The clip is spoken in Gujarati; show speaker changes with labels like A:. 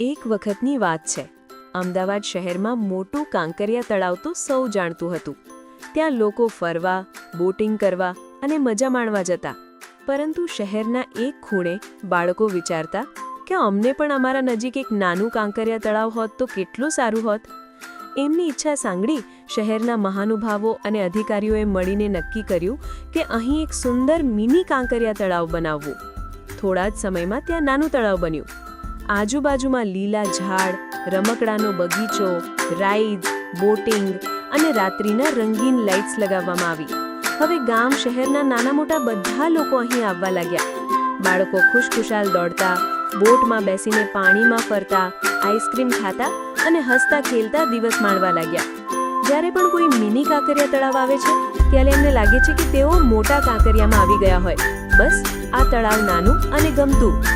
A: એક વખતની વાત છે. અમદાવાદ શહેરમાં મોટું કાંકરિયા તળાવ તો સૌ જાણતું હતું. ત્યાં લોકો ફરવા, બોટિંગ કરવા અને મજા માણવા જતા. પરંતુ શહેરના એક ખૂણે બાળકો વિચારતા કે અમને પણ અમારા નજીક એક નાનું કાંકરિયા તળાવ હોત તો કેટલું સારું હોત? એમની ઈચ્છા સાંગળી શહેરના મહાનુભાવો અને અધિકારીઓએ મળીને નક્કી કર્યું કે અહીં એક સુંદર મિની કાંકરિયા તળાવ બનાવવું. થોડા જ સમયમાં ત્યાં નાનું તળાવ બન્યું. આજુબાજુમાં લીલા ઝાડ, રમકડાનો બગીચો રાઈડ બોટિંગ અને રાત્રિના રંગીન લાઇટ્સ લગાવવામાં આવી. હવે ગામ શહેરના નાના મોટા બધા લોકો અહીં આવવા લાગ્યા. બાળકો ખુશખુશાલ દોડતા, બોટમાં બેસીને પાણીમાં ફરતા આઈસ્ક્રીમ ખાતા અને હસતા ખેલતા દિવસ માણવા લાગ્યા. જ્યારે પણ કોઈ મિની કાંકરિયા તળાવ આવે છે, ત્યારે એમને લાગે છે કે તેઓ મોટા કાંકરિયામાં આવી ગયા હોય. બસ, આ તળાવ નાનું અને ગમતું.